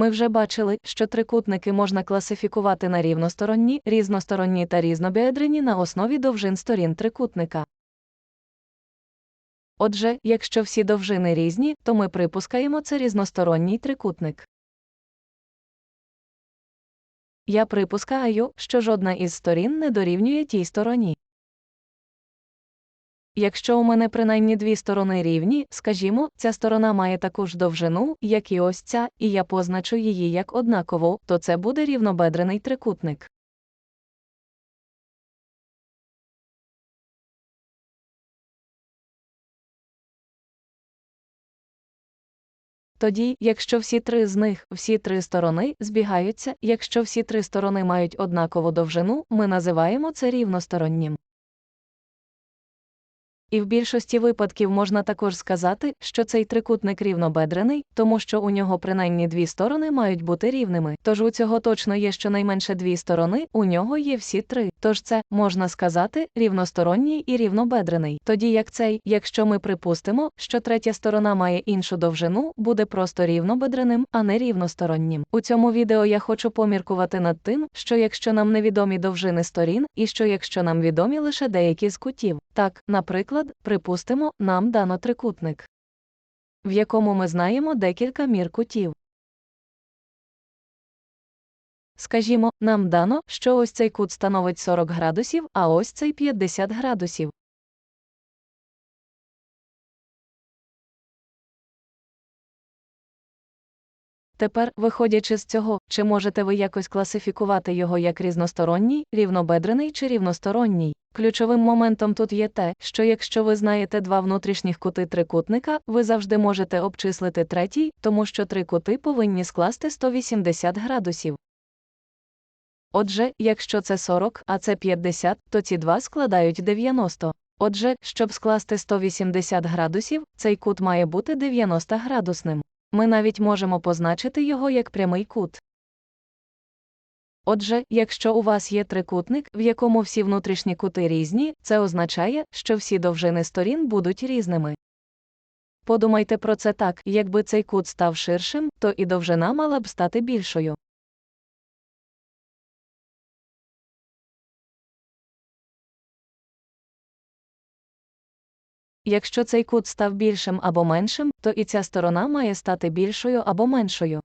Ми вже бачили, що трикутники можна класифікувати на рівносторонні, різносторонні та різнобіедрені на основі довжин сторін трикутника. Отже, якщо всі довжини різні, то ми припускаємо це різносторонній трикутник. Я припускаю, що жодна із сторін не дорівнює тій стороні. Якщо у мене принаймні дві сторони рівні, скажімо, ця сторона має таку ж довжину, як і ось ця, і я позначу її як однакову, то це буде рівнобедрений трикутник. Тоді, якщо всі три з них, всі три сторони збігаються, якщо всі три сторони мають однакову довжину, ми називаємо це рівностороннім. І в більшості випадків можна також сказати, що цей трикутник рівнобедрений, тому що у нього принаймні дві сторони мають бути рівними. Тож у цього точно є щонайменше дві сторони, у нього є всі три. Тож це, можна сказати, рівносторонній і рівнобедрений. Тоді як цей, якщо ми припустимо, що третя сторона має іншу довжину, буде просто рівнобедреним, а не рівностороннім. У цьому відео я хочу поміркувати над тим, що якщо нам невідомі довжини сторін, і що якщо нам відомі лише деякі з кутів. Так, наприклад, припустимо, нам дано трикутник, в якому ми знаємо декілька мір кутів. Скажімо, нам дано, що ось цей кут становить 40 градусів, а ось цей 50 градусів. Тепер, виходячи з цього, чи можете ви якось класифікувати його як різносторонній, рівнобедрений чи рівносторонній? Ключовим моментом тут є те, що якщо ви знаєте два внутрішніх кути трикутника, ви завжди можете обчислити третій, тому що три кути повинні скласти 180 градусів. Отже, якщо це 40, а це 50, то ці два складають 90. Отже, щоб скласти 180 градусів, цей кут має бути 90 градусним. Ми навіть можемо позначити його як прямий кут. Отже, якщо у вас є трикутник, в якому всі внутрішні кути різні, це означає, що всі довжини сторін будуть різними. Подумайте про це так, якби цей кут став ширшим, то і довжина мала б стати більшою. Якщо цей кут став більшим або меншим, то і ця сторона має стати більшою або меншою.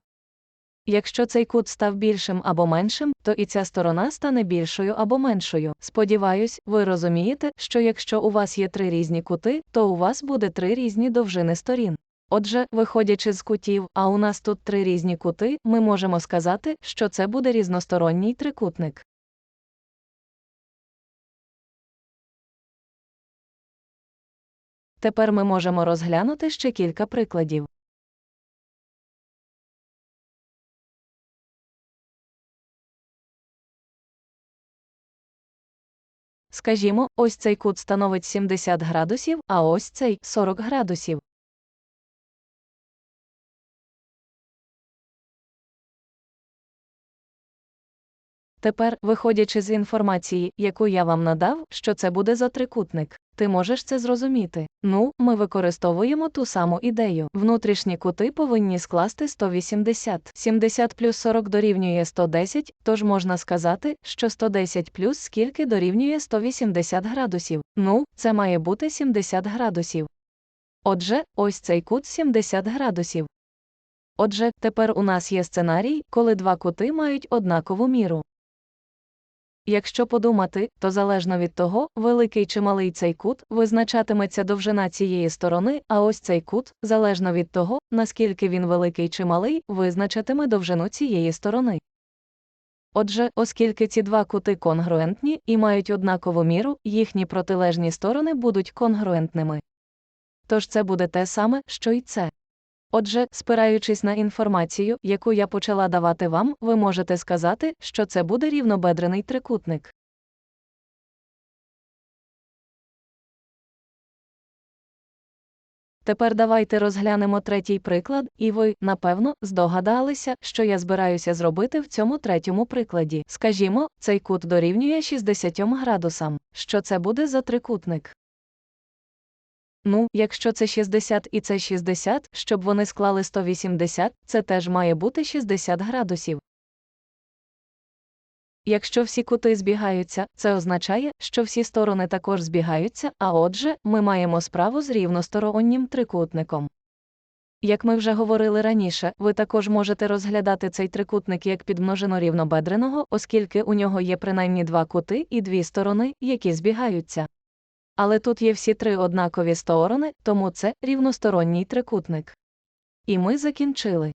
Якщо цей кут став більшим або меншим, то і ця сторона стане більшою або меншою. Сподіваюсь, ви розумієте, що якщо у вас є три різні кути, то у вас буде три різні довжини сторін. Отже, виходячи з кутів, а у нас тут три різні кути, ми можемо сказати, що це буде різносторонній трикутник. Тепер ми можемо розглянути ще кілька прикладів. Скажімо, ось цей кут становить 70 градусів, а ось цей 40 градусів. Тепер, виходячи з інформації, яку я вам надав, що це буде за трикутник, ти можеш це зрозуміти. Ну, ми використовуємо ту саму ідею. Внутрішні кути повинні скласти 180. 70 плюс 40 дорівнює 110, тож можна сказати, що 110 плюс скільки дорівнює 180 градусів. Ну, це має бути 70 градусів. Отже, ось цей кут 70 градусів. Отже, тепер у нас є сценарій, коли два кути мають однакову міру. Якщо подумати, то залежно від того, великий чи малий цей кут, визначатиметься довжина цієї сторони, а ось цей кут, залежно від того, наскільки він великий чи малий, визначатиме довжину цієї сторони. Отже, оскільки ці два кути конгруентні і мають однакову міру, їхні протилежні сторони будуть конгруентними. Тож це буде те саме, що й це. Отже, спираючись на інформацію, яку я почала давати вам, ви можете сказати, що це буде рівнобедрений трикутник. Тепер давайте розглянемо третій приклад, і ви, напевно, здогадалися, що я збираюся зробити в цьому третьому прикладі. Скажімо, цей кут дорівнює 60 градусам. Що це буде за трикутник? Ну, якщо це 60 і це 60, щоб вони склали 180, це теж має бути 60 градусів. Якщо всі кути збігаються, це означає, що всі сторони також збігаються, а отже, ми маємо справу з рівностороннім трикутником. Як ми вже говорили раніше, ви також можете розглядати цей трикутник як підмножено рівнобедреного, оскільки у нього є принаймні два кути і дві сторони, які збігаються. Але тут є всі три однакові сторони, тому це рівносторонній трикутник. І ми закінчили.